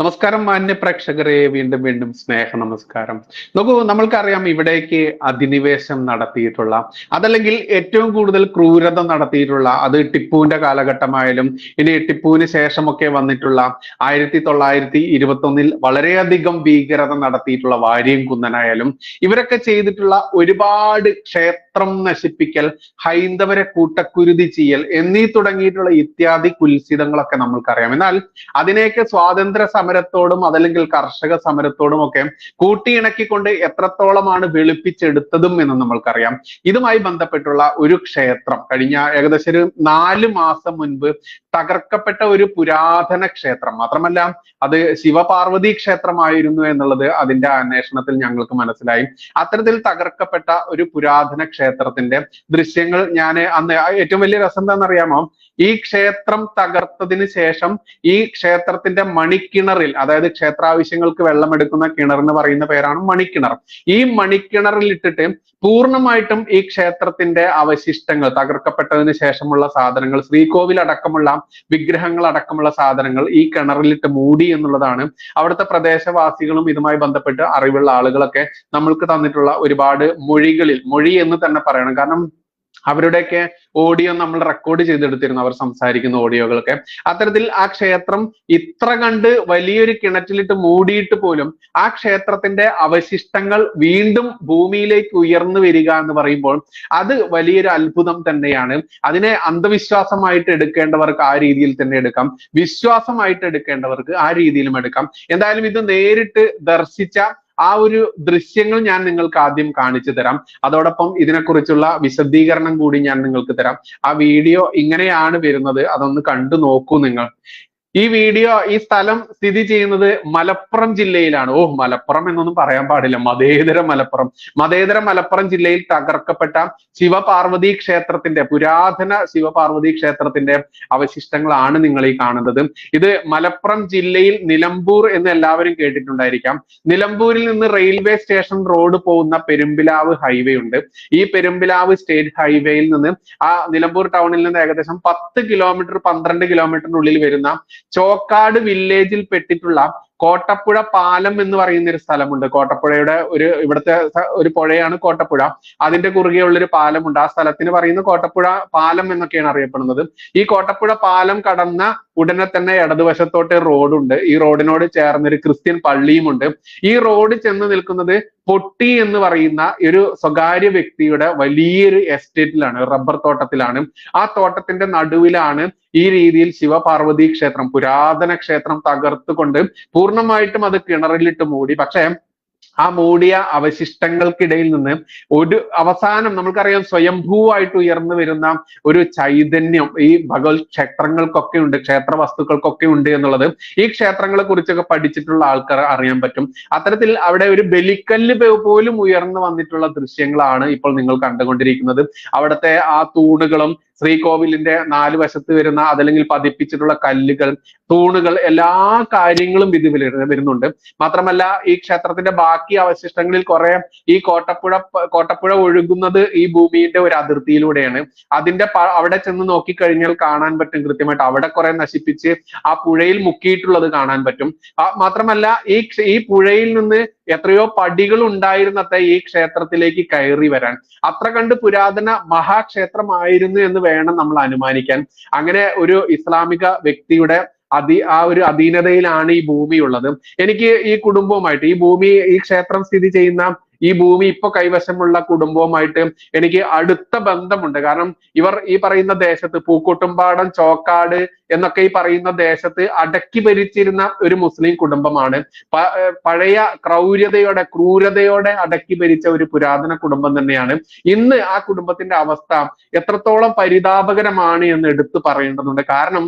നമസ്കാരം മാന്യ പ്രേക്ഷകരെ. വീണ്ടും വീണ്ടും സ്നേഹ നമസ്കാരം. നോക്കൂ നമ്മൾക്കറിയാം ഇവിടേക്ക് അധിനിവേശം നടത്തിയിട്ടുള്ള അതല്ലെങ്കിൽ ഏറ്റവും കൂടുതൽ ക്രൂരത നടത്തിയിട്ടുള്ള അത് ടിപ്പുവിന്റെ കാലഘട്ടമായാലും ഇനി ടിപ്പുവിന് ശേഷമൊക്കെ വന്നിട്ടുള്ള ആയിരത്തി തൊള്ളായിരത്തി ഇരുപത്തി ഒന്നിൽ വളരെയധികം ഭീകരത നടത്തിയിട്ടുള്ള വാര്യം കുന്നനായാലും ഇവരൊക്കെ ചെയ്തിട്ടുള്ള ഒരുപാട് ക്ഷേത്രം നശിപ്പിക്കൽ ഹൈന്ദവരെ കൂട്ടക്കുരുതി ചെയ്യൽ എന്നീ തുടങ്ങിയിട്ടുള്ള ഇത്യാദി കുൽസിതങ്ങളൊക്കെ നമ്മൾക്കറിയാം. എന്നാൽ അതിനെയൊക്കെ സ്വാതന്ത്ര്യ സമരത്തോടും അതല്ലെങ്കിൽ കർഷക സമരത്തോടും ഒക്കെ കൂട്ടിയിണക്കിക്കൊണ്ട് എത്രത്തോളമാണ് വെളുപ്പിച്ചെടുത്തതും എന്ന് നമ്മൾക്കറിയാം. ഇതുമായി ബന്ധപ്പെട്ടുള്ള ഒരു ക്ഷേത്രം കഴിഞ്ഞ ഏകദേശം ഒരു നാല് മാസം മുൻപ് തകർക്കപ്പെട്ട ഒരു പുരാതന ക്ഷേത്രം. മാത്രമല്ല അത് ശിവപാർവതി ക്ഷേത്രമായിരുന്നു എന്നുള്ളത് അതിന്റെ അന്വേഷണത്തിൽ ഞങ്ങൾക്ക് മനസ്സിലായി. അത്തരത്തിൽ തകർക്കപ്പെട്ട ഒരു പുരാതന ക്ഷേത്രത്തിന്റെ ദൃശ്യങ്ങൾ ഞാൻ അന്ന് ഏറ്റവും വലിയ രസം എന്താണെന്നറിയാമോ? ഈ ക്ഷേത്രം തകർത്തതിന് ശേഷം ഈ ക്ഷേത്രത്തിന്റെ മണിക്കിണറിൽ അതായത് ക്ഷേത്രാവശ്യങ്ങൾക്ക് വെള്ളമെടുക്കുന്ന കിണർ എന്ന് പറയുന്ന പേരാണ് മണിക്കിണർ. ഈ മണിക്കിണറിൽ ഇട്ടിട്ട് പൂർണമായിട്ടും ഈ ക്ഷേത്രത്തിന്റെ അവശിഷ്ടങ്ങൾ തകർക്കപ്പെട്ടതിന് ശേഷമുള്ള സാധനങ്ങൾ ശ്രീകോവിൽ അടക്കമുള്ള വിഗ്രഹങ്ങൾ അടക്കമുള്ള സാധനങ്ങൾ ഈ കിണറിലിട്ട് മൂടി എന്നുള്ളതാണ് അവിടുത്തെ പ്രദേശവാസികളും ഇതുമായി ബന്ധപ്പെട്ട് അറിവുള്ള ആളുകളൊക്കെ നമ്മൾക്ക് തന്നിട്ടുള്ള ഒരുപാട് മൊഴികളിൽ മൊഴി എന്ന് തന്നെ പറയണം. കാരണം അവരുടെയൊക്കെ ഓഡിയോ നമ്മൾ റെക്കോർഡ് ചെയ്തെടുത്തിരുന്നു. അവർ സംസാരിക്കുന്ന ഓഡിയോകളൊക്കെ അത്തരത്തിൽ ആ ക്ഷേത്രം ഇത്ര കണ്ട് വലിയൊരു കിണറ്റിലിട്ട് മൂടിയിട്ട് പോലും ആ ക്ഷേത്രത്തിന്റെ അവശിഷ്ടങ്ങൾ വീണ്ടും ഭൂമിയിലേക്ക് ഉയർന്നു വരിക എന്ന് പറയുമ്പോൾ അത് വലിയൊരു അത്ഭുതം തന്നെയാണ്. അതിനെ അന്ധവിശ്വാസമായിട്ട് എടുക്കേണ്ടവർക്ക് ആ രീതിയിൽ തന്നെ എടുക്കാം. വിശ്വാസമായിട്ട് എടുക്കേണ്ടവർക്ക് ആ രീതിയിലും എടുക്കാം. എന്തായാലും ഇത് നേരിട്ട് ദർശിച്ച ആ ഒരു ദൃശ്യങ്ങൾ ഞാൻ നിങ്ങൾക്ക് ആദ്യം കാണിച്ചു തരാം. അതോടൊപ്പം ഇതിനെക്കുറിച്ചുള്ള വിശദീകരണം കൂടി ഞാൻ നിങ്ങൾക്ക് തരാം. ആ വീഡിയോ ഇങ്ങനെയാണ് വരുന്നത്. അതൊന്ന് കണ്ടു നോക്കൂ നിങ്ങൾ. ഈ വീഡിയോ ഈ സ്ഥലം സ്ഥിതി ചെയ്യുന്നത് മലപ്പുറം ജില്ലയിലാണ്. ഓ മലപ്പുറം എന്നൊന്നും പറയാൻ പാടില്ല. മതേതര മലപ്പുറം. മതേതര മലപ്പുറം ജില്ലയിൽ തകർക്കപ്പെട്ട ശിവപാർവതി ക്ഷേത്രത്തിന്റെ പുരാതന ശിവപാർവതി ക്ഷേത്രത്തിന്റെ അവശിഷ്ടങ്ങളാണ് നിങ്ങൾ ഈ കാണുന്നത്. ഇത് മലപ്പുറം ജില്ലയിൽ നിലമ്പൂർ എന്ന് എല്ലാവരും കേട്ടിട്ടുണ്ടായിരിക്കാം. നിലമ്പൂരിൽ നിന്ന് റെയിൽവേ സ്റ്റേഷൻ റോഡ് പോകുന്ന പെരുമ്പിലാവ് ഹൈവേ ഉണ്ട്. ഈ പെരുമ്പിലാവ് സ്റ്റേറ്റ് ഹൈവേയിൽ നിന്ന് ആ നിലമ്പൂർ ടൗണിൽ നിന്ന് ഏകദേശം പത്ത് കിലോമീറ്റർ പന്ത്രണ്ട് കിലോമീറ്ററിനുള്ളിൽ വരുന്ന ചോക്കാട് വില്ലേജിൽ പെട്ടിട്ടുള്ള കോട്ടപ്പുഴ പാലം എന്ന് പറയുന്ന ഒരു സ്ഥലമുണ്ട്. കോട്ടപ്പുഴയുടെ ഒരു ഇവിടുത്തെ ഒരു പുഴയാണ് കോട്ടപ്പുഴ. അതിന്റെ കുറുകെയുള്ള ഒരു പാലമുണ്ട്. ആ സ്ഥലത്തിന് പറയുന്ന കോട്ടപ്പുഴ പാലം എന്നൊക്കെയാണ് അറിയപ്പെടുന്നത്. ഈ കോട്ടപ്പുഴ പാലം കടന്ന ഉടനെ തന്നെ ഇടതുവശത്തോട്ട് റോഡുണ്ട്. ഈ റോഡിനോട് ചേർന്ന് ഒരു ക്രിസ്ത്യൻ പള്ളിയുമുണ്ട്. ഈ റോഡ് ചെന്ന് നിൽക്കുന്നത് പൊട്ടി എന്ന് പറയുന്ന ഒരു സ്വകാര്യ വ്യക്തിയുടെ വലിയൊരു എസ്റ്റേറ്റിലാണ് റബ്ബർ തോട്ടത്തിലാണ്. ആ തോട്ടത്തിന്റെ നടുവിലാണ് ഈ രീതിയിൽ ശിവപാർവതി ക്ഷേത്രം പുരാതന ക്ഷേത്രം തകർത്തുകൊണ്ട് പൂർണമായിട്ടും അത് കിണറിലിട്ട് മൂടി. പക്ഷേ ആ മൂടിയ അവശിഷ്ടങ്ങൾക്കിടയിൽ നിന്ന് ഒരു അവസാനം നമുക്കറിയാം സ്വയംഭൂവായിട്ട് ഉയർന്നു വരുന്ന ഒരു ചൈതന്യം ഈ ഭഗവത് ക്ഷേത്രങ്ങൾക്കൊക്കെ ഉണ്ട് ക്ഷേത്ര വസ്തുക്കൾക്കൊക്കെ ഉണ്ട് എന്നുള്ളത് ഈ ക്ഷേത്രങ്ങളെ കുറിച്ചൊക്കെ പഠിച്ചിട്ടുള്ള ആൾക്കാർ അറിയാൻ പറ്റും. അത്തരത്തിൽ അവിടെ ഒരു ബലിക്കല്ല് പോലും ഉയർന്നു വന്നിട്ടുള്ള ദൃശ്യങ്ങളാണ് ഇപ്പോൾ നിങ്ങൾ കണ്ടുകൊണ്ടിരിക്കുന്നത്. അവിടുത്തെ ആ തൂണുകളും ശ്രീകോവിലിന്റെ നാല് വശത്ത് വരുന്ന അതല്ലെങ്കിൽ പതിപ്പിച്ചിട്ടുള്ള കല്ലുകൾ തൂണുകൾ എല്ലാ കാര്യങ്ങളും ഇതിൽ വരുന്നുണ്ട്. മാത്രമല്ല ഈ ക്ഷേത്രത്തിന്റെ ബാക്കി അവശിഷ്ടങ്ങളിൽ കുറെ ഈ കോട്ടപ്പുഴ കോട്ടപ്പുഴ ഒഴുകുന്നത് ഈ ഭൂമിയുടെ ഒരു അതിർത്തിയിലൂടെയാണ്. അതിന്റെ അവിടെ ചെന്ന് നോക്കിക്കഴിഞ്ഞാൽ കാണാൻ പറ്റും കൃത്യമായിട്ട്. അവിടെ കുറെ നശിപ്പിച്ച് ആ പുഴയിൽ മുക്കിയിട്ടുള്ളത് കാണാൻ പറ്റും. മാത്രമല്ല ഈ ഈ പുഴയിൽ നിന്ന് എത്രയോ പടികൾ ഉണ്ടായിരുന്നത്തെ ഈ ക്ഷേത്രത്തിലേക്ക് കയറി വരാൻ. അത്ര കണ്ട് പുരാതന മഹാക്ഷേത്രമായിരുന്നു എന്ന് വേണം നമ്മൾ അനുമാനിക്കാൻ. അങ്ങനെ ഒരു ഇസ്ലാമിക വ്യക്തിയുടെ അതി ആ ഒരു അധീനതയിലാണ് ഈ ഭൂമി ഉള്ളത്. എനിക്ക് ഈ കുടുംബവുമായിട്ട് ഈ ഭൂമി ഈ ക്ഷേത്രം സ്ഥിതി ചെയ്യുന്ന ഈ ഭൂമി ഇപ്പൊ കൈവശമുള്ള കുടുംബവുമായിട്ട് എനിക്ക് അടുത്ത ബന്ധമുണ്ട്. കാരണം ഇവർ ഈ പറയുന്ന ദേശത്ത് പൂക്കോട്ടുംപാടം ചോക്കാട് എന്നൊക്കെ ഈ പറയുന്ന ദേശത്ത് അടക്കി ഭരിച്ചിരുന്ന ഒരു മുസ്ലിം കുടുംബമാണ്. പഴയ ക്രൗര്യതയോടെ ക്രൂരതയോടെ അടക്കി ഭരിച്ച ഒരു പുരാതന കുടുംബം തന്നെയാണ്. ഇന്ന് ആ കുടുംബത്തിന്റെ അവസ്ഥ എത്രത്തോളം പരിതാപകരമാണ് എന്ന് എടുത്തു പറയേണ്ടതുണ്ട്. കാരണം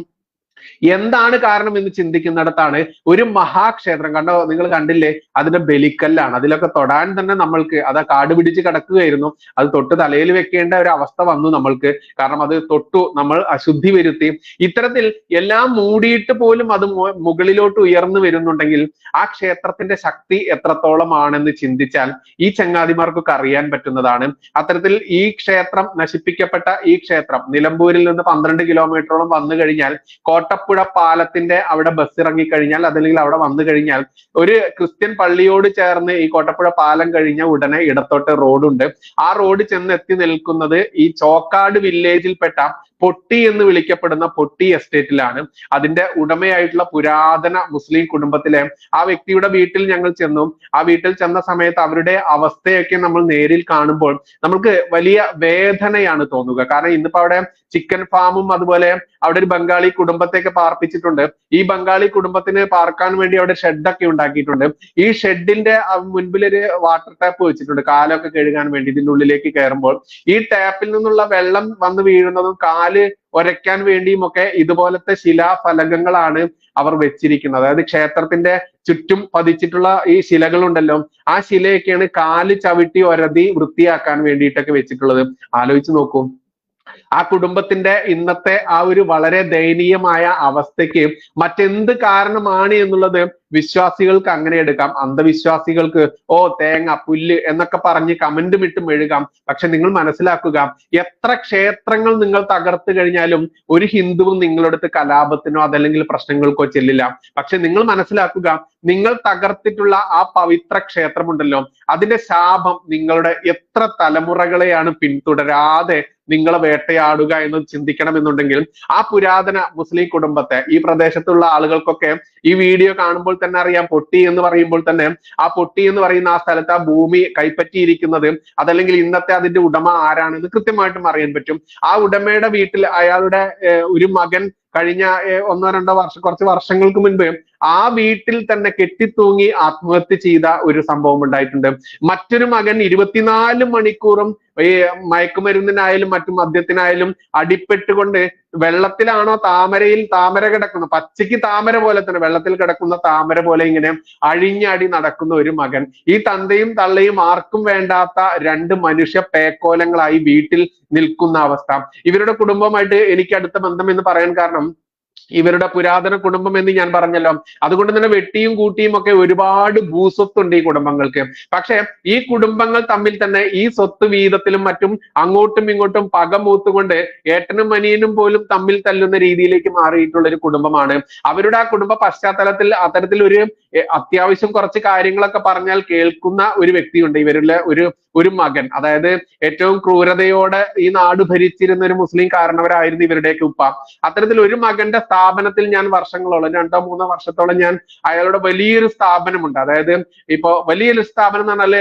എന്താണ് കാരണം എന്ന് ചിന്തിക്കുന്നിടത്താണ് ഒരു മഹാക്ഷേത്രം. കണ്ടോ നിങ്ങൾ കണ്ടില്ലേ? അതിന്റെ ബലിക്കല്ലാണ്. അതിലൊക്കെ തൊടാൻ തന്നെ നമ്മൾക്ക് അത് കാട് പിടിച്ച് കിടക്കുകയായിരുന്നു. അത് തൊട്ട് തലയിൽ വെക്കേണ്ട ഒരു അവസ്ഥ വന്നു നമ്മൾക്ക്. കാരണം അത് തൊട്ടു നമ്മൾ അശുദ്ധി വരുത്തി. ഇത്തരത്തിൽ എല്ലാം മൂടിയിട്ട് പോലും അത് മുകളിലോട്ട് ഉയർന്നു വരുന്നുണ്ടെങ്കിൽ ആ ക്ഷേത്രത്തിന്റെ ശക്തി എത്രത്തോളമാണെന്ന് ചിന്തിച്ചാൽ ഈ ചങ്ങാതിമാർക്കൊക്കെ അറിയാൻ പറ്റുന്നതാണ്. അത്തരത്തിൽ ഈ ക്ഷേത്രം നശിപ്പിക്കപ്പെട്ട ഈ ക്ഷേത്രം നിലമ്പൂരിൽ നിന്ന് പന്ത്രണ്ട് കിലോമീറ്ററോളം വന്നു കഴിഞ്ഞാൽ കോട്ട കോട്ടപ്പുഴ പാലത്തിന്റെ അവിടെ ബസ് ഇറങ്ങി കഴിഞ്ഞാൽ അതല്ലെങ്കിൽ അവിടെ വന്നു കഴിഞ്ഞാൽ ഒരു ക്രിസ്ത്യൻ പള്ളിയോട് ചേർന്ന് ഈ കോട്ടപ്പുഴ പാലം കഴിഞ്ഞ ഉടനെ ഇടത്തോട്ട് റോഡുണ്ട് ആ റോഡ് ചെന്ന് എത്തി നിൽക്കുന്നത് ഈ ചോക്കാട് വില്ലേജിൽപ്പെട്ട പൊട്ടി എന്ന് വിളിക്കപ്പെടുന്ന പൊട്ടി എസ്റ്റേറ്റിലാണ് അതിന്റെ ഉടമയായിട്ടുള്ള പുരാതന മുസ്ലിം കുടുംബത്തിലെ ആ വ്യക്തിയുടെ വീട്ടിൽ ഞങ്ങൾ ചെന്നു. ആ വീട്ടിൽ ചെന്ന സമയത്ത് അവരുടെ അവസ്ഥയൊക്കെ നമ്മൾ നേരിൽ കാണുമ്പോൾ നമുക്ക് വലിയ വേദനയാണ് തോന്നുക. കാരണം ഇന്നിപ്പോ അവിടെ ചിക്കൻ ഫാമും അതുപോലെ അവിടെ ഒരു ബംഗാളി കുടുംബത്തെയൊക്കെ പാർപ്പിച്ചിട്ടുണ്ട്. ഈ ബംഗാളി കുടുംബത്തിന് പാർക്കാൻ വേണ്ടി അവിടെ ഷെഡൊക്കെ ഉണ്ടാക്കിയിട്ടുണ്ട്. ഈ ഷെഡിന്റെ മുൻപിൽ ഒരു വാട്ടർ ടാപ്പ് വെച്ചിട്ടുണ്ട്. കാലൊക്കെ കഴുകാൻ വേണ്ടി ഇതിന്റെ ഉള്ളിലേക്ക് കയറുമ്പോൾ. ഈ ടാപ്പിൽ നിന്നുള്ള വെള്ളം വന്ന് വീഴുന്നതും കാൽ ഒരയ്ക്കാൻ വേണ്ടിയും ഒക്കെ ഇതുപോലത്തെ ശിലാഫലകങ്ങളാണ് അവർ വെച്ചിരിക്കുന്നത്. അതായത് ക്ഷേത്രത്തിന്റെ ചുറ്റും പതിച്ചിട്ടുള്ള ഈ ശിലകളുണ്ടല്ലോ. ആ ശിലയൊക്കെയാണ് കാൽ ചവിട്ടി ഒരതി വൃത്തിയാക്കാൻ വേണ്ടിയിട്ടൊക്കെ വെച്ചിട്ടുള്ളത്. ആലോചിച്ച് നോക്കൂ. ആ കുടുംബത്തിന്റെ ഇന്നത്തെ ആ ഒരു വളരെ ദയനീയമായ അവസ്ഥയ്ക്ക് മറ്റെന്ത് കാരണമാണ് എന്നുള്ളത് വിശ്വാസികൾക്ക് അങ്ങനെ എടുക്കാം. അന്ധവിശ്വാസികൾക്ക് ഓ തേങ്ങ പുല്ല് എന്നൊക്കെ പറഞ്ഞ് കമന്റും ഇട്ട് മെഴുകാം പക്ഷെ നിങ്ങൾ മനസ്സിലാക്കുക എത്ര ക്ഷേത്രങ്ങൾ നിങ്ങൾ തകർത്തു കഴിഞ്ഞാലും ഒരു ഹിന്ദുവും നിങ്ങളടുത്ത് കലാപത്തിനോ അതല്ലെങ്കിൽ പ്രശ്നങ്ങൾക്കോ ചെല്ലില്ല. പക്ഷെ നിങ്ങൾ മനസ്സിലാക്കുക നിങ്ങൾ തകർത്തിട്ടുള്ള ആ പവിത്ര ക്ഷേത്രമുണ്ടല്ലോ അതിന്റെ ശാപം നിങ്ങളുടെ എത്ര തലമുറകളെയാണ് പിന്തുടരാതെ നിങ്ങളെ വേട്ടയാടുക എന്ന് ചിന്തിക്കണം എന്നുണ്ടെങ്കിൽ ആ പുരാതന മുസ്ലിം കുടുംബത്തെ ഈ പ്രദേശത്തുള്ള ആളുകൾക്കൊക്കെ ഈ വീഡിയോ കാണുമ്പോൾ തന്നെ അറിയാം. പൊട്ടി എന്ന് പറയുമ്പോൾ തന്നെ ആ പൊട്ടി എന്ന് പറയുന്ന ആ സ്ഥലത്ത് ആ ഭൂമി കൈപ്പറ്റിയിരിക്കുന്നത് അതല്ലെങ്കിൽ ഇന്നത്തെ അതിന്റെ ഉടമ ആരാണെന്ന് കൃത്യമായിട്ടും അറിയാൻ പറ്റും. ആ ഉടമയുടെ വീട്ടിൽ അയാളുടെ ഒരു മകൻ കഴിഞ്ഞ ഒന്നോ രണ്ടോ വർഷം കുറച്ച് വർഷങ്ങൾക്ക് മുൻപ് ആ വീട്ടിൽ തന്നെ കെട്ടിത്തൂങ്ങി ആത്മഹത്യ ചെയ്ത ഒരു സംഭവം ഉണ്ടായിട്ടുണ്ട്. മറ്റൊരു മകൻ ഇരുപത്തിനാല് മണിക്കൂറും ഈ മയക്കുമരുന്നിനായാലും മറ്റു മദ്യത്തിനായാലും അടിപ്പെട്ടുകൊണ്ട് വെള്ളത്തിലാണോ താമരയിൽ താമര കിടക്കുന്ന പച്ചയ്ക്ക് താമര പോലെ തന്നെ വെള്ളത്തിൽ കിടക്കുന്ന താമര പോലെ ഇങ്ങനെ അഴിഞ്ഞാടി നടക്കുന്ന ഒരു മകൻ. ഈ തന്തയും തള്ളയും ആർക്കും വേണ്ടാത്ത രണ്ട് മനുഷ്യ പേക്കോലങ്ങളായി വീട്ടിൽ നിൽക്കുന്ന അവസ്ഥ. ഇവരുടെ കുടുംബമായിട്ട് എനിക്ക് അടുത്ത ബന്ധം എന്ന് പറയാൻ കാരണം ഇവരുടെ പുരാതന കുടുംബം എന്ന് ഞാൻ പറഞ്ഞല്ലോ. അതുകൊണ്ട് തന്നെ വെട്ടിയും കൂട്ടിയും ഒക്കെ ഒരുപാട് ഭൂസ്വത്തുണ്ട് ഈ കുടുംബങ്ങൾക്ക്. പക്ഷെ ഈ കുടുംബങ്ങൾ തമ്മിൽ തന്നെ ഈ സ്വത്ത് വീതത്തിലും മറ്റും അങ്ങോട്ടും ഇങ്ങോട്ടും പക മൂത്തുകൊണ്ട് ഏട്ടനും അനിയനും പോലും തമ്മിൽ തല്ലുന്ന രീതിയിലേക്ക് മാറിയിട്ടുള്ള ഒരു കുടുംബമാണ്. അവരുടെ ആ കുടുംബ പശ്ചാത്തലത്തിൽ അത്തരത്തിൽ ഒരു അത്യാവശ്യം കുറച്ച് കാര്യങ്ങളൊക്കെ പറഞ്ഞാൽ കേൾക്കുന്ന ഒരു വ്യക്തിയുണ്ട്. ഇവരുടെ ഒരു ഒരു മകൻ. അതായത് ഏറ്റവും ക്രൂരതയോടെ ഈ നാട് ഭരിച്ചിരുന്ന ഒരു മുസ്ലിം കാരണവരായിരുന്നു ഇവരുടെയൊക്കെ ഉപ്പ. അത്തരത്തിൽ ഒരു മകന്റെ സ്ഥാപനത്തിൽ ഞാൻ വർഷങ്ങളോളം രണ്ടോ മൂന്നോ വർഷത്തോളം ഞാൻ അയാളുടെ വലിയൊരു സ്ഥാപനമുണ്ട്. അതായത് ഇപ്പോ വലിയൊരു സ്ഥാപനം എന്ന് പറഞ്ഞാൽ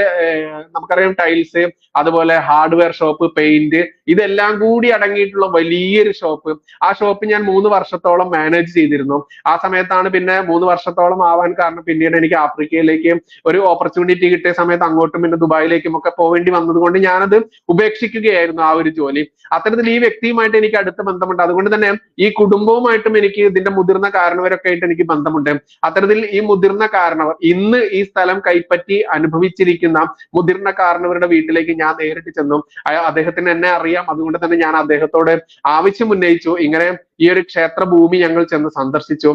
നമുക്കറിയാം ടൈൽസ് അതുപോലെ ഹാർഡ്വെയർ ഷോപ്പ് പെയിന്റ് ഇതെല്ലാം കൂടി അടങ്ങിയിട്ടുള്ള വലിയൊരു ഷോപ്പ്. ആ ഷോപ്പ് ഞാൻ മൂന്ന് വർഷത്തോളം മാനേജ് ചെയ്തിരുന്നു. ആ സമയത്താണ് പിന്നെ മൂന്ന് വർഷത്തോളം ആവാൻ കാരണം പിന്നീട് എനിക്ക് ആഫ്രിക്കയിലേക്ക് ഒരു ഓപ്പർച്യൂണിറ്റി കിട്ടിയ സമയത്ത് അങ്ങോട്ടും പിന്നെ ദുബായിലേക്കും ഒക്കെ പോവേണ്ടി വന്നത് കൊണ്ട് ഞാനത് ഉപേക്ഷിക്കുകയായിരുന്നു ആ ഒരു ജോലി. അത്തരത്തിൽ ഈ വ്യക്തിയുമായിട്ട് എനിക്ക് അടുത്ത ബന്ധമുണ്ട്. അതുകൊണ്ട് തന്നെ ഈ കുടുംബവുമായിട്ടും എനിക്ക് ഇതിന്റെ മുതിർന്ന കാരണവരൊക്കെ ആയിട്ട് എനിക്ക് ബന്ധമുണ്ട്. അത്തരത്തിൽ ഈ മുതിർന്ന കാരണവർ ഇന്ന് ഈ സ്ഥലം കൈപ്പറ്റി അനുഭവിച്ചിരിക്കുന്ന മുതിർന്ന കാരണവരുടെ വീട്ടിലേക്ക് ഞാൻ നേരിട്ട് ചെന്നു. അദ്ദേഹത്തിന് എന്നെ അറിയാം. അതുകൊണ്ട് തന്നെ ഞാൻ അദ്ദേഹത്തോട് ആവശ്യം ഉന്നയിച്ചു. ഇങ്ങനെ ഈ ഒരു ക്ഷേത്ര ഭൂമി ഞങ്ങൾ ചെന്ന് സന്ദർശിച്ചു.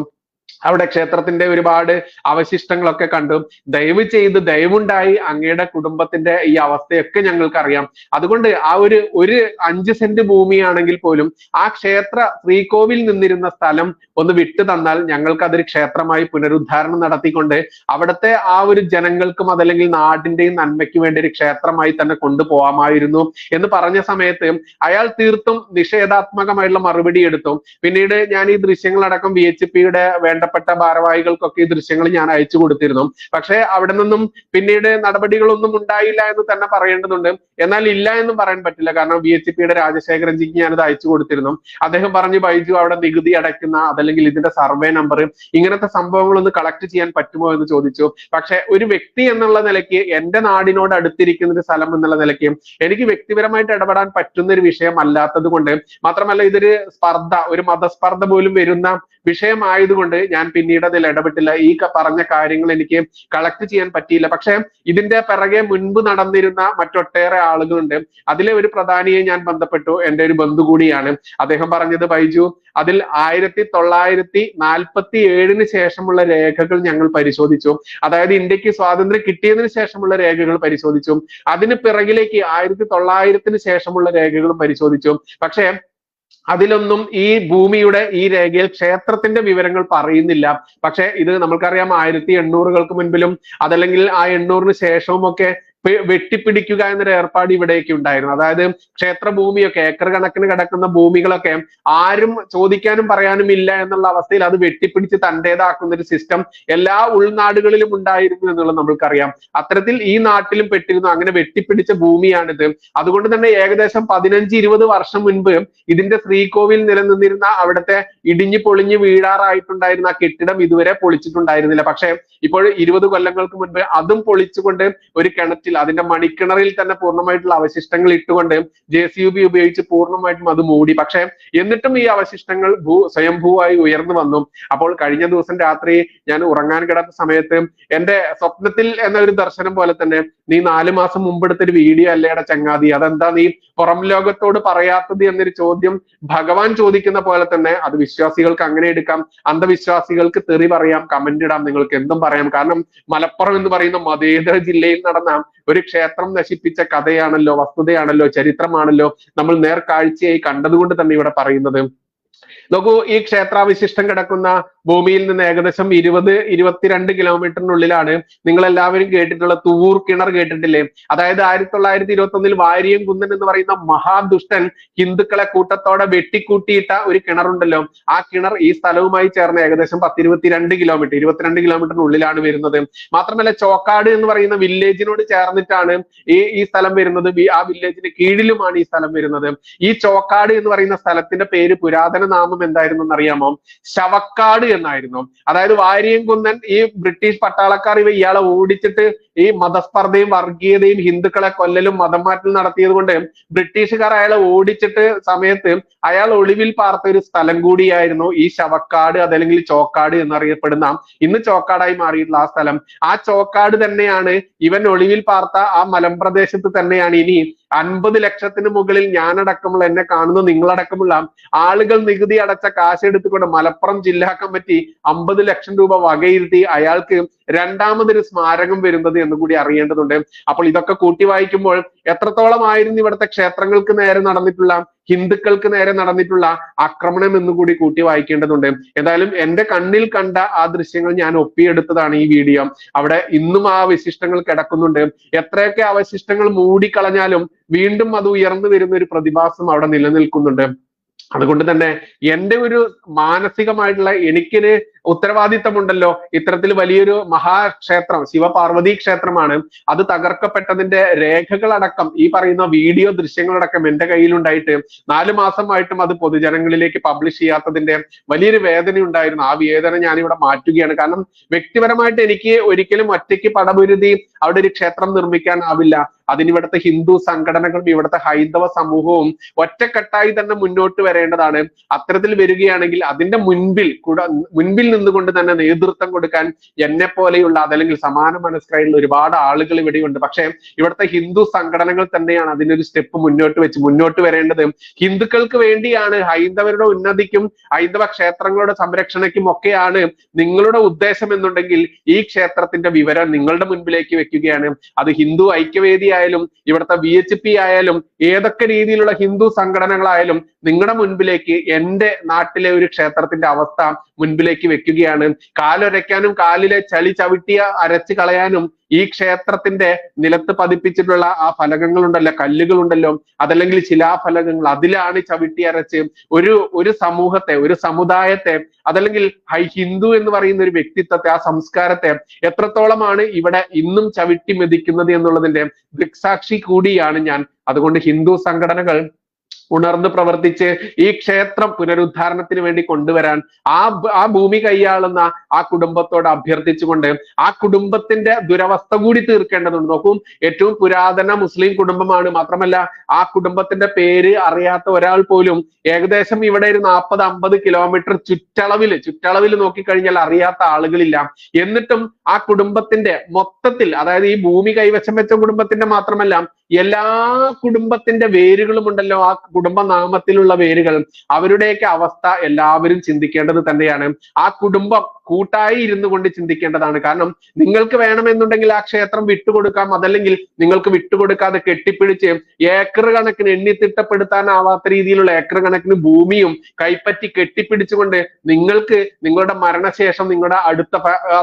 അവിടെ ക്ഷേത്രത്തിന്റെ ഒരുപാട് അവശിഷ്ടങ്ങളൊക്കെ കണ്ടു. ദയവ് ചെയ്ത് ദയവുണ്ടായി അങ്ങയുടെ കുടുംബത്തിന്റെ ഈ അവസ്ഥയൊക്കെ ഞങ്ങൾക്ക് അറിയാം അതുകൊണ്ട് ആ ഒരു ഒരു അഞ്ച് സെന്റ് ഭൂമിയാണെങ്കിൽ പോലും ആ ക്ഷേത്ര ശ്രീകോവിൽ നിന്നിരുന്ന സ്ഥലം ഒന്ന് വിട്ടു തന്നാൽ ഞങ്ങൾക്ക് അതൊരു ക്ഷേത്രമായി പുനരുദ്ധാരണം നടത്തിക്കൊണ്ട് അവിടുത്തെ ആ ഒരു ജനങ്ങൾക്കും അതല്ലെങ്കിൽ നാടിന്റെയും നന്മയ്ക്ക് വേണ്ടി ഒരു ക്ഷേത്രമായി തന്നെ കൊണ്ടുപോകാമായിരുന്നു എന്ന് പറഞ്ഞ സമയത്ത് അയാൾ തീർത്തും നിഷേധാത്മകമായിട്ടുള്ള മറുപടി എടുത്തു. പിന്നീട് ഞാൻ ഈ ദൃശ്യങ്ങളടക്കം വി എച്ച് പിയുടെ വേണ്ടപ്പെട്ട ഭാരവാഹികൾക്കൊക്കെ ഈ ദൃശ്യങ്ങൾ ഞാൻ അയച്ചു കൊടുത്തിരുന്നു. പക്ഷേ അവിടെ നിന്നും പിന്നീട് നടപടികളൊന്നും ഉണ്ടായില്ല എന്ന് തന്നെ പറയേണ്ടതുണ്ട്. എന്നാൽ ഇല്ല എന്നും പറയാൻ പറ്റില്ല. കാരണം വി എച്ച് പിയുടെ രാജശേഖരൻജിക്ക് ഞാനത് അയച്ചു കൊടുത്തിരുന്നു. അദ്ദേഹം പറഞ്ഞു ബൈജു അവിടെ നികുതി അടയ്ക്കുന്ന അതല്ലെങ്കിൽ ഇതിന്റെ സർവേ നമ്പർ ഇങ്ങനത്തെ സംഭവങ്ങളൊന്ന് കളക്ട് ചെയ്യാൻ പറ്റുമോ എന്ന് ചോദിച്ചു. പക്ഷെ ഒരു വ്യക്തി എന്നുള്ള നിലയ്ക്ക് എന്റെ നാടിനോട് അടുത്തിരിക്കുന്ന ഒരു സ്ഥലം എന്നുള്ള നിലയ്ക്ക് എനിക്ക് വ്യക്തിപരമായിട്ട് ഇടപെടാൻ പറ്റുന്ന ഒരു വിഷയം അല്ലാത്തത് കൊണ്ട് മാത്രമല്ല ഇതൊരു സ്പർദ്ധ ഒരു മതസ്പർദ്ധ പോലും വരുന്ന വിഷയമായതുകൊണ്ട് ഞാൻ പിന്നീട് അതിൽ ഇടപെട്ടില്ല. ഈ പറഞ്ഞ കാര്യങ്ങൾ എനിക്ക് കളക്ട് ചെയ്യാൻ പറ്റിയില്ല. പക്ഷെ ഇതിന്റെ പിറകെ മുൻപ് നടന്നിരുന്ന മറ്റൊട്ടേറെ ആളുകളുണ്ട്. അതിലെ ഒരു പ്രധാനിയെ ഞാൻ ബന്ധപ്പെട്ടു. എന്റെ ഒരു ബന്ധു കൂടിയാണ്. അദ്ദേഹം പറഞ്ഞത് ബൈജു അതിൽ ആയിരത്തി തൊള്ളായിരത്തി നാൽപ്പത്തി ഏഴിന് ശേഷമുള്ള രേഖകൾ ഞങ്ങൾ പരിശോധിച്ചു. അതായത് ഇന്ത്യയ്ക്ക് സ്വാതന്ത്ര്യം കിട്ടിയതിന് ശേഷമുള്ള രേഖകൾ പരിശോധിച്ചു. അതിന് പിറകിലേക്ക് ആയിരത്തി തൊള്ളായിരത്തിന് ശേഷമുള്ള രേഖകളും പരിശോധിച്ചു. പക്ഷേ അതിലൊന്നും ഈ ഭൂമിയുടെ ഈ രേഖയിൽ ക്ഷേത്രത്തിന്റെ വിവരങ്ങൾ പറയുന്നില്ല. പക്ഷെ ഇത് നമുക്കറിയാം ആയിരത്തി എണ്ണൂറുകൾക്ക് മുൻപിലും അതല്ലെങ്കിൽ ആ എണ്ണൂറിന് ശേഷവും ഒക്കെ വെട്ടിപ്പിടിക്കുക എന്നൊരു ഏർപ്പാട് ഇവിടേക്ക് ഉണ്ടായിരുന്നു. അതായത് ക്ഷേത്രഭൂമിയൊക്കെ ഏക്കർ കണക്കിന് കിടക്കുന്ന ഭൂമികളൊക്കെ ആരും ചോദിക്കാനും പറയാനും ഇല്ല എന്നുള്ള അവസ്ഥയിൽ അത് വെട്ടിപ്പിടിച്ച് തന്റേതാക്കുന്ന ഒരു സിസ്റ്റം എല്ലാ ഉൾനാടുകളിലും ഉണ്ടായിരുന്നു എന്നുള്ളത് നമ്മൾക്കറിയാം. അത്തരത്തിൽ ഈ നാട്ടിലും പെട്ടിരുന്നു. അങ്ങനെ വെട്ടിപ്പിടിച്ച ഭൂമിയാണിത്. അതുകൊണ്ട് തന്നെ ഏകദേശം പതിനഞ്ച് ഇരുപത് വർഷം മുൻപ് ഇതിന്റെ ശ്രീകോവിൽ നിലനിന്നിരുന്ന അവിടുത്തെ ഇടിഞ്ഞു പൊളിഞ്ഞു വീഴാറായിട്ടുണ്ടായിരുന്ന ആ കെട്ടിടം ഇതുവരെ പൊളിച്ചിട്ടുണ്ടായിരുന്നില്ല. പക്ഷേ ഇപ്പോൾ ഇരുപത് കൊല്ലങ്ങൾക്ക് മുൻപ് അതും പൊളിച്ചുകൊണ്ട് ഒരു കിണറ്റിൽ അതിന്റെ മണിക്കിണറിൽ തന്നെ പൂർണമായിട്ടുള്ള അവശിഷ്ടങ്ങൾ ഇട്ടുകൊണ്ട് ജെ സി യു ബി ഉപയോഗിച്ച് പൂർണമായിട്ടും അത് മൂടി. പക്ഷെ എന്നിട്ടും ഈ അവശിഷ്ടങ്ങൾ ഭൂ സ്വയംഭൂവായി ഉയർന്നു വന്നു. അപ്പോൾ കഴിഞ്ഞ ദിവസം രാത്രി ഞാൻ ഉറങ്ങാൻ കിടന്ന സമയത്ത് എന്റെ സ്വപ്നത്തിൽ എന്നൊരു ദർശനം പോലെ തന്നെ നീ നാല് മാസം മുമ്പ് എടുത്തൊരു വീഡിയോ അല്ലേടെ ചങ്ങാതി? അതെന്താ നീ പുറം ലോകത്തോട് പറയാത്തത് എന്നൊരു ചോദ്യം ഭഗവാൻ ചോദിക്കുന്ന പോലെ തന്നെ അത് വിശ്വാസികൾക്ക് അങ്ങനെ എടുക്കാം. അന്ധവിശ്വാസികൾക്ക് തെറി പറയാം. കമന്റ് ഇടാം. നിങ്ങൾക്ക് എന്തും പറയാം. കാരണം മലപ്പുറം എന്ന് പറയുന്ന മതേതര ജില്ലയിൽ നടന്ന ഒരു ക്ഷേത്രം നശിപ്പിച്ച കഥയാണല്ലോ വസ്തുതയാണല്ലോ ചരിത്രമാണല്ലോ നമ്മൾ നേർക്കാഴ്ചയായി കണ്ടതുകൊണ്ട് തന്നെ ഇവിടെ പറയുന്നത്. നോക്കൂ ഈ ക്ഷേത്രാവശിഷ്ടം കിടക്കുന്ന ഭൂമിയിൽ നിന്ന് ഏകദേശം ഇരുപത് ഇരുപത്തിരണ്ട് കിലോമീറ്ററിനുള്ളിലാണ് നിങ്ങൾ എല്ലാവരും കേട്ടിട്ടുള്ള തൂർ കിണർ കേട്ടിട്ടില്ലേ? അതായത് ആയിരത്തി തൊള്ളായിരത്തി ഇരുപത്തി ഒന്നിൽ വാരിയം കുന്നൻ എന്ന് പറയുന്ന മഹാദുഷ്ടൻ ഹിന്ദുക്കളെ കൂട്ടത്തോടെ വെട്ടിക്കൂട്ടിയിട്ട ഒരു കിണറുണ്ടല്ലോ. ആ കിണർ ഈ സ്ഥലവുമായി ചേർന്ന് ഏകദേശം പത്തിരുപത്തിരണ്ട് കിലോമീറ്റർ ഇരുപത്തിരണ്ട് കിലോമീറ്ററിനുള്ളിലാണ് വരുന്നത്. മാത്രമല്ല ചോക്കാട് എന്ന് പറയുന്ന വില്ലേജിനോട് ചേർന്നിട്ടാണ് ഈ ഈ സ്ഥലം വരുന്നത്. ആ വില്ലേജിന് കീഴിലുമാണ് ഈ സ്ഥലം വരുന്നത്. ഈ ചോക്കാട് എന്ന് പറയുന്ന സ്ഥലത്തിന്റെ പേര് പുരാതന നാമം എന്തായിരുന്നു എന്നറിയാമോ ശവക്കാട് എന്നായിരുന്നു. അതായത് വാരിയംകുന്നൻ ഈ ബ്രിട്ടീഷ് പട്ടാളക്കാർ ഇവ ഇയാളെ ഓടിച്ചിട്ട് ഈ മതസ്പർദ്ധയും വർഗീയതയും ഹിന്ദുക്കളെ കൊല്ലലും മതം മാറ്റലും നടത്തിയത് കൊണ്ട് ബ്രിട്ടീഷുകാർ അയാളെ ഓടിച്ചിട്ട് സമയത്ത് അയാൾ ഒളിവിൽ പാർത്ത ഒരു സ്ഥലം കൂടിയായിരുന്നു ഈ ശവക്കാട് അതല്ലെങ്കിൽ ചോക്കാട് എന്നറിയപ്പെടുന്ന ഇന്ന് ചോക്കാടായി മാറിയിട്ടുള്ള ആ സ്ഥലം. ആ ചോക്കാട് തന്നെയാണ് ഇവൻ ഒളിവിൽ പാർത്ത ആ മലമ്പ്രദേശത്ത് തന്നെയാണ് ഇനി അൻപത് ലക്ഷത്തിന് മുകളിൽ ഞാനടക്കമുള്ള എന്നെ കാണുന്ന നിങ്ങളടക്കമുള്ള ആളുകൾ നികുതി അടച്ച കാശ് എടുത്തുകൊണ്ട് മലപ്പുറം ജില്ലാ കമ്മിറ്റി അമ്പത് ലക്ഷം രൂപ വകയിരുത്തി അയാൾക്ക് രണ്ടാമതൊരു സ്മാരകം വരുന്നത് എന്ന് കൂടി അറിയേണ്ടതുണ്ട്. അപ്പോൾ ഇതൊക്കെ കൂട്ടി വായിക്കുമ്പോൾ എത്രത്തോളമായിരുന്നു ഇവിടുത്തെ ക്ഷേത്രങ്ങൾക്ക് നേരെ നടന്നിട്ടുള്ള ഹിന്ദുക്കൾക്ക് നേരെ നടന്നിട്ടുള്ള ആക്രമണം എന്ന് കൂടി കൂട്ടി വായിക്കേണ്ടതുണ്ട്. എന്തായാലും എന്റെ കണ്ണിൽ കണ്ട ആ ദൃശ്യങ്ങൾ ഞാൻ ഒപ്പിയെടുത്തതാണ് ഈ വീഡിയോ. അവിടെ ഇന്നും ആ അവശിഷ്ടങ്ങൾ കിടക്കുന്നുണ്ട്. എത്രയൊക്കെ അവശിഷ്ടങ്ങൾ മൂടിക്കളഞ്ഞാലും വീണ്ടും അത് ഉയർന്നു വരുന്ന ഒരു പ്രതിഭാസം അവിടെ നിലനിൽക്കുന്നുണ്ട്. അതുകൊണ്ട് തന്നെ എന്റെ ഒരു മാനസികമായിട്ടുള്ള എനിക്കിന് ഉത്തരവാദിത്തമുണ്ടല്ലോ. ഇത്തരത്തിൽ വലിയൊരു മഹാക്ഷേത്രം ശിവപാർവതി ക്ഷേത്രമാണ്. അത് തകർക്കപ്പെട്ടതിന്റെ രേഖകളടക്കം ഈ പറയുന്ന വീഡിയോ ദൃശ്യങ്ങളടക്കം എന്റെ കയ്യിലുണ്ടായിട്ട് നാല് മാസമായിട്ടും അത് പൊതുജനങ്ങളിലേക്ക് പബ്ലിഷ് ചെയ്യാത്തതിന്റെ വലിയൊരു വേദന ഉണ്ടായിരുന്നു ആ വേദന ഞാനിവിടെ മാറ്റുകയാണ്. കാരണം വ്യക്തിപരമായിട്ട് എനിക്ക് ഒരിക്കലും ഒറ്റയ്ക്ക് പടപുരുതി അവിടെ ഒരു ക്ഷേത്രം നിർമ്മിക്കാനാവില്ല. അതിന് ഇവിടുത്തെ ഹിന്ദു സംഘടനകളും ഇവിടുത്തെ ഹൈന്ദവ സമൂഹവും ഒറ്റക്കെട്ടായി തന്നെ മുന്നോട്ട് വരേണ്ടതാണ് അത്തരത്തിൽ വരികയാണെങ്കിൽ അതിന്റെ മുൻപിൽ കൂടെ മുൻപിൽ നിന്നുകൊണ്ട് തന്നെ നേതൃത്വം കൊടുക്കാൻ എന്നെ പോലെയുള്ള അതല്ലെങ്കിൽ സമാന മനസ്കരായിട്ടുള്ള ഒരുപാട് ആളുകൾ ഇവിടെയുണ്ട്. പക്ഷേ ഇവിടുത്തെ ഹിന്ദു സംഘടനകൾ തന്നെയാണ് അതിനൊരു സ്റ്റെപ്പ് മുന്നോട്ട് വെച്ച് മുന്നോട്ട് വരേണ്ടത്. ഹിന്ദുക്കൾക്ക് വേണ്ടിയാണ് ഹൈന്ദവരുടെ ഉന്നതിക്കും ഹൈന്ദവ ക്ഷേത്രങ്ങളുടെ സംരക്ഷണയ്ക്കും ഒക്കെയാണ് നിങ്ങളുടെ ഉദ്ദേശം എന്നുണ്ടെങ്കിൽ ഈ ക്ഷേത്രത്തിന്റെ വിവരം നിങ്ങളുടെ മുൻപിലേക്ക് വെക്കുകയാണ്. അത് ഹിന്ദു ഐക്യവേദി ആയാലും ഇവിടുത്തെ പി ആയാലും ഏതൊക്കെ രീതിയിലുള്ള ഹിന്ദു സംഘടനകളായാലും നിങ്ങളുടെ മുൻപിലേക്ക് എന്റെ നാട്ടിലെ ഒരു ക്ഷേത്രത്തിന്റെ അവസ്ഥ മുൻപിലേക്ക് വെക്കുകയാണ്. കാലൊരയ്ക്കാനും കാലിലെ ചളി ചവിട്ടിയ അരച്ച് കളയാനും ഈ ക്ഷേത്രത്തിന്റെ നിലത്ത് പതിപ്പിച്ചിട്ടുള്ള ആ ഫലകങ്ങൾ ഉണ്ടല്ലോ കല്ലുകൾ ഉണ്ടല്ലോ അതല്ലെങ്കിൽ ശിലാഫലകങ്ങൾ അതിലാണ് ചവിട്ടി അരച്ച് ഒരു ഒരു സമൂഹത്തെ ഒരു സമുദായത്തെ അതല്ലെങ്കിൽ ഹൈ ഹിന്ദു എന്ന് പറയുന്ന ഒരു വ്യക്തിത്വത്തെ ആ സംസ്കാരത്തെ എത്രത്തോളമാണ് ഇവിടെ ഇന്നും ചവിട്ടി മെതിക്കുന്നത് എന്നുള്ളതിന്റെ ദൃക്സാക്ഷി കൂടിയാണ് ഞാൻ. അതുകൊണ്ട് ഹിന്ദു സംഘടനകൾ ഉണർന്ന് പ്രവർത്തിച്ച് ഈ ക്ഷേത്രം പുനരുദ്ധാരണത്തിന് വേണ്ടി കൊണ്ടുവരാൻ ആ ആ ഭൂമി കൈയാളുന്ന ആ കുടുംബത്തോട് അഭ്യർത്ഥിച്ചുകൊണ്ട് ആ കുടുംബത്തിന്റെ ദുരവസ്ഥ കൂടി തീർക്കേണ്ടതുണ്ട്. നോക്കൂ ഏറ്റവും പുരാതന മുസ്ലിം കുടുംബമാണ്. മാത്രമല്ല ആ കുടുംബത്തിന്റെ പേര് അറിയാത്ത ഒരാൾ പോലും ഏകദേശം ഇവിടെ ഒരു നാൽപ്പത് അമ്പത് കിലോമീറ്റർ ചുറ്റളവിൽ ചുറ്റളവിൽ നോക്കിക്കഴിഞ്ഞാൽ അറിയാത്ത ആളുകളില്ല. എന്നിട്ടും ആ കുടുംബത്തിന്റെ മൊത്തത്തിൽ അതായത് ഈ ഭൂമി കൈവശം വെച്ച കുടുംബത്തിന്റെ മാത്രമല്ല എല്ലാ കുടുംബത്തിന്റെ വേരുകളും ഉണ്ടല്ലോ ആ കുടുംബനാമത്തിലുള്ള പേരുകൾ അവരുടെയൊക്കെ അവസ്ഥ എല്ലാവരും ചിന്തിക്കേണ്ടത് തന്നെയാണ്. ആ കുടുംബം കൂട്ടായി ഇരുന്നു കൊണ്ട് ചിന്തിക്കേണ്ടതാണ്. കാരണം നിങ്ങൾക്ക് വേണമെന്നുണ്ടെങ്കിൽ ആ ക്ഷേത്രം വിട്ടുകൊടുക്കാം. അതല്ലെങ്കിൽ നിങ്ങൾക്ക് വിട്ടുകൊടുക്കാതെ കെട്ടിപ്പിടിച്ച് ഏക്കർ കണക്കിന് എണ്ണി എണ്ണിത്തിട്ടപ്പെടുത്താനാവാത്ത രീതിയിലുള്ള ഏക്കർ കണക്കിന് ഭൂമിയും കൈപ്പറ്റി കെട്ടിപ്പിടിച്ചുകൊണ്ട് നിങ്ങൾക്ക് നിങ്ങളുടെ മരണശേഷം നിങ്ങളുടെ അടുത്ത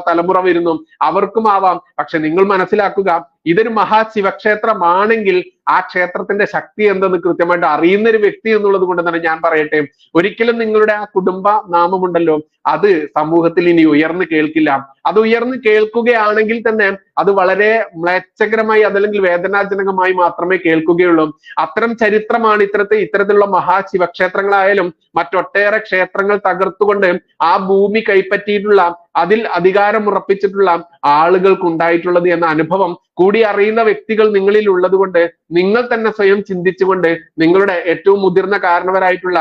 തലമുറ വരുന്നു. അവർക്കും ആവാം. പക്ഷെ നിങ്ങൾ മനസ്സിലാക്കുക ഇതൊരു മഹാശിവക്ഷേത്രമാണെങ്കിൽ ആ ക്ഷേത്രത്തിന്റെ ശക്തി എന്തെന്ന് കൃത്യമായിട്ട് അറിയുന്ന ഒരു വ്യക്തി എന്നുള്ളത് കൊണ്ട് തന്നെ ഞാൻ പറയട്ടെ. ഒരിക്കലും നിങ്ങളുടെ ആ കുടുംബ നാമമുണ്ടല്ലോ അത് സമൂഹത്തിൽ ഇനി ഉയർന്നു കേൾക്കില്ല. അത് ഉയർന്നു കേൾക്കുകയാണെങ്കിൽ തന്നെ അത് വളരെ മ്ലേച്ഛകരമായി അതല്ലെങ്കിൽ വേദനാജനകമായി മാത്രമേ കേൾക്കുകയുള്ളൂ. അത്തരം ചരിത്രമാണ് ഇത്തരത്തെ ഇത്തരത്തിലുള്ള മഹാശിവക്ഷേത്രങ്ങളായാലും മറ്റൊട്ടേറെ ക്ഷേത്രങ്ങൾ തകർത്തുകൊണ്ട് ആ ഭൂമി കൈപ്പറ്റിയിട്ടുള്ള അതിൽ അധികാരം ഉറപ്പിച്ചിട്ടുള്ള ആളുകൾക്ക് ഉണ്ടായിട്ടുള്ളത് എന്ന അനുഭവം കൂടി അറിയുന്ന വ്യക്തികൾ നിങ്ങളിൽ ഉള്ളത് കൊണ്ട് നിങ്ങൾ തന്നെ സ്വയം ചിന്തിച്ചുകൊണ്ട് നിങ്ങളുടെ ഏറ്റവും മുതിർന്ന കാരണവരായിട്ടുള്ള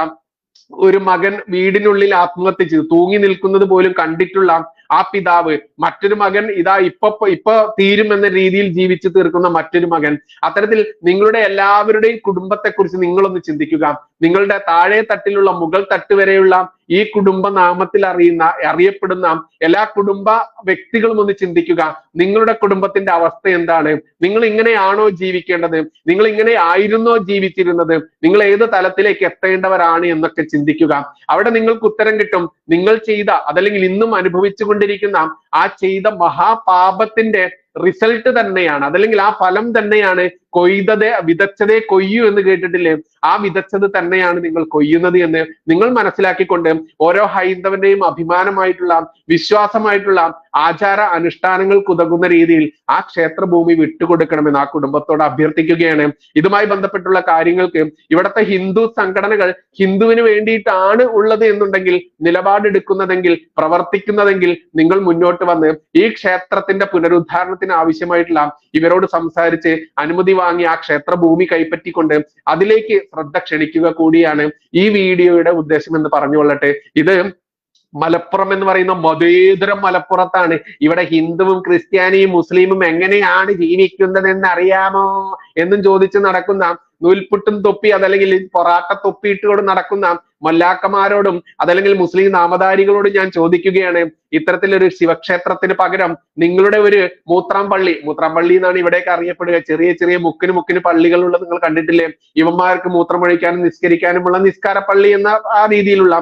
ഒരു മകൻ വീടിനുള്ളിൽ ആത്മഹത്യ ചെയ്തു. തൂങ്ങി നിൽക്കുന്നത് പോലും കണ്ടിട്ടുള്ള ആ പിതാവ് മറ്റൊരു മകൻ ഇതാ ഇപ്പൊ ഇപ്പൊ തീരും എന്ന രീതിയിൽ ജീവിച്ചു തീർക്കുന്ന മറ്റൊരു മകൻ. അത്തരത്തിൽ നിങ്ങളുടെ എല്ലാവരുടെയും കുടുംബത്തെ കുടുംബത്തെക്കുറിച്ച് നിങ്ങളൊന്ന് ചിന്തിക്കുക. നിങ്ങളുടെ താഴെ തട്ടിലുള്ള മുകൾ തട്ട് വരെയുള്ള ഈ കുടുംബ നാമത്തിൽ അറിയുന്ന അറിയപ്പെടുന്ന എല്ലാ കുടുംബ വ്യക്തികളും ഒന്ന് ചിന്തിക്കുക. നിങ്ങളുടെ കുടുംബത്തിന്റെ അവസ്ഥ എന്താണ്? നിങ്ങൾ ഇങ്ങനെയാണോ ജീവിക്കേണ്ടത്? നിങ്ങൾ ഇങ്ങനെ ആയിരുന്നോ ജീവിച്ചിരുന്നത്? നിങ്ങൾ ഏത് തലത്തിലേക്ക് എത്തേണ്ടവരാണ് എന്നൊക്കെ ചിന്തിക്കുക. അവിടെ നിങ്ങൾക്ക് ഉത്തരം കിട്ടും. നിങ്ങൾ ചെയ്ത അതല്ലെങ്കിൽ ഇന്നും അനുഭവിച്ചുകൊണ്ടിരിക്കുന്ന ആ ചെയ്ത മഹാപാപത്തിന്റെ റിസൾട്ട് തന്നെയാണ്. അതല്ലെങ്കിൽ ആ ഫലം തന്നെയാണ് കൊയ്തതെ വിതച്ചതേ കൊയ്യൂ എന്ന് കേട്ടിട്ടില്ലേ? ആ വിതച്ചത് തന്നെയാണ് നിങ്ങൾ കൊയ്യുന്നത് എന്ന് നിങ്ങൾ മനസ്സിലാക്കിക്കൊണ്ട് ഓരോ ഹൈന്ദവന്റെയും അഭിമാനമായിട്ടുള്ള വിശ്വാസമായിട്ടുള്ള ആചാര അനുഷ്ഠാനങ്ങൾ ഉതകുന്ന രീതിയിൽ ആ ക്ഷേത്രഭൂമി വിട്ടുകൊടുക്കണമെന്ന് ആ കുടുംബത്തോട് അഭ്യർത്ഥിക്കുകയാണ്. ഇതുമായി ബന്ധപ്പെട്ടുള്ള കാര്യങ്ങൾക്ക് ഇവിടുത്തെ ഹിന്ദു സംഘടനകൾ ഹിന്ദുവിന് വേണ്ടിയിട്ടാണ് ഉള്ളത് എന്നുണ്ടെങ്കിൽ നിലപാടെടുക്കുന്നതെങ്കിൽ പ്രവർത്തിക്കുന്നതെങ്കിൽ നിങ്ങൾ മുന്നോട്ട് വന്ന് ഈ ക്ഷേത്രത്തിന്റെ പുനരുദ്ധാരണത്തിന് ആവശ്യമായിട്ടുള്ള ഇവരോട് സംസാരിച്ച് അനുമതി വാങ്ങി ആ ക്ഷേത്ര ഭൂമി കൈപ്പറ്റിക്കൊണ്ട് അതിലേക്ക് ശ്രദ്ധ ക്ഷണിക്കുക കൂടിയാണ് ഈ വീഡിയോയുടെ ഉദ്ദേശം എന്ന് പറഞ്ഞുകൊള്ളട്ടെ. ഇത് മലപ്പുറം എന്ന് പറയുന്ന മതേതരം മലപ്പുറത്താണ്. ഇവിടെ ഹിന്ദുവും ക്രിസ്ത്യാനിയും മുസ്ലിമും എങ്ങനെയാണ് ജീവിക്കുന്നതെന്ന് അറിയാമോ എന്നും ചോദിച്ച് നടക്കുന്ന നൂൽപുട്ടും തൊപ്പി അതല്ലെങ്കിൽ പൊറാട്ട തൊപ്പിയിട്ടുകൊണ്ട് നടക്കുന്ന മല്ലാക്കമാരോടും അതല്ലെങ്കിൽ മുസ്ലിം നാമധാരികളോടും ഞാൻ ചോദിക്കുകയാണ്. ഇത്തരത്തിലൊരു ശിവക്ഷേത്രത്തിന് പകരം നിങ്ങളുടെ ഒരു മൂത്രാം പള്ളി മൂത്രാം പള്ളി എന്നാണ് ഇവിടെയൊക്കെ അറിയപ്പെടുക. ചെറിയ ചെറിയ മുക്കിന് മുക്കിന് പള്ളികളുള്ളത് നിങ്ങൾ കണ്ടിട്ടില്ലേ? ഇവന്മാർക്ക് മൂത്രമൊഴിക്കാനും നിസ്കരിക്കാനുമുള്ള നിസ്കാര പള്ളി എന്ന ആ രീതിയിലുള്ള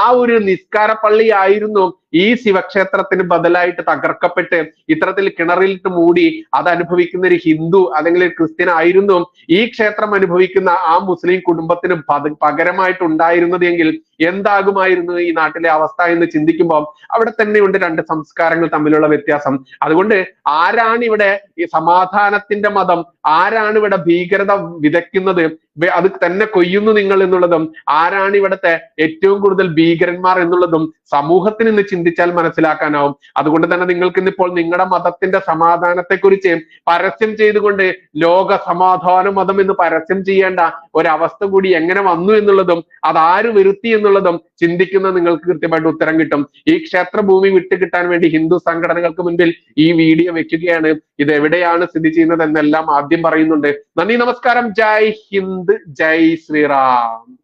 ആ ഒരു നിസ്കാര പള്ളി ആയിരുന്നു ഈ ശിവക്ഷേത്രത്തിന് ബദലായിട്ട് തകർക്കപ്പെട്ട് ഇത്തരത്തിൽ കിണറിലിട്ട് മൂടി അത് അനുഭവിക്കുന്ന ഒരു ഹിന്ദു അല്ലെങ്കിൽ ഒരു ക്രിസ്ത്യൻ ആയിരുന്നു ഈ ക്ഷേത്രം അനുഭവിക്കുന്ന ആ മുസ്ലിം കുടുംബത്തിന് പകരമായിട്ട് ഉണ്ടായിരുന്നത് എങ്കിൽ എന്താകുമായിരുന്നു ഈ നാട്ടിലെ അവസ്ഥ എന്ന് ചിന്തിക്കുമ്പോൾ അവിടെ തന്നെയുണ്ട് രണ്ട് സംസ്കാരങ്ങൾ തമ്മിലുള്ള വ്യത്യാസം. അതുകൊണ്ട് ആരാണ് ഇവിടെ ഈ സമാധാനത്തിന്റെ മതം? ആരാണ് ഇവിടെ ഭീകരത വിതയ്ക്കുന്നത്? അത് തന്നെ കൊയ്യുന്നു നിങ്ങൾ എന്നുള്ളതും ആരാണ് ഇവിടുത്തെ ഏറ്റവും കൂടുതൽ ഭീകരന്മാർ എന്നുള്ളതും സമൂഹത്തിന് ഇന്ന് ചിന്തിച്ചാൽ മനസ്സിലാക്കാനാവും. അതുകൊണ്ട് തന്നെ നിങ്ങൾക്ക് ഇന്നിപ്പോൾ നിങ്ങളുടെ മതത്തിന്റെ സമാധാനത്തെക്കുറിച്ച് പരസ്യം ചെയ്തുകൊണ്ട് ലോക സമാധാന മതം എന്ന് പരസ്യം ചെയ്യേണ്ട ഒരവസ്ഥ കൂടി എങ്ങനെ വന്നു എന്നുള്ളതും അത് ആര് വരുത്തി എന്നുള്ളതും ചിന്തിക്കുന്ന നിങ്ങൾക്ക് കൃത്യമായിട്ട് ഉത്തരം കിട്ടും. ഈ ക്ഷേത്രഭൂമി വിട്ടുകിട്ടാൻ വേണ്ടി ഹിന്ദു സംഘടനകൾക്ക് മുൻപിൽ ഈ വീഡിയോ വെക്കുകയാണ്. ഇത് എവിടെയാണ് സ്ഥിതി ചെയ്യുന്നത് എന്നെല്ലാം ആദ്യം പറയുന്നുണ്ട്. നന്ദി നമസ്കാരം. ജയ് ഹിന്ദ്. ജയ് ശ്രീറാം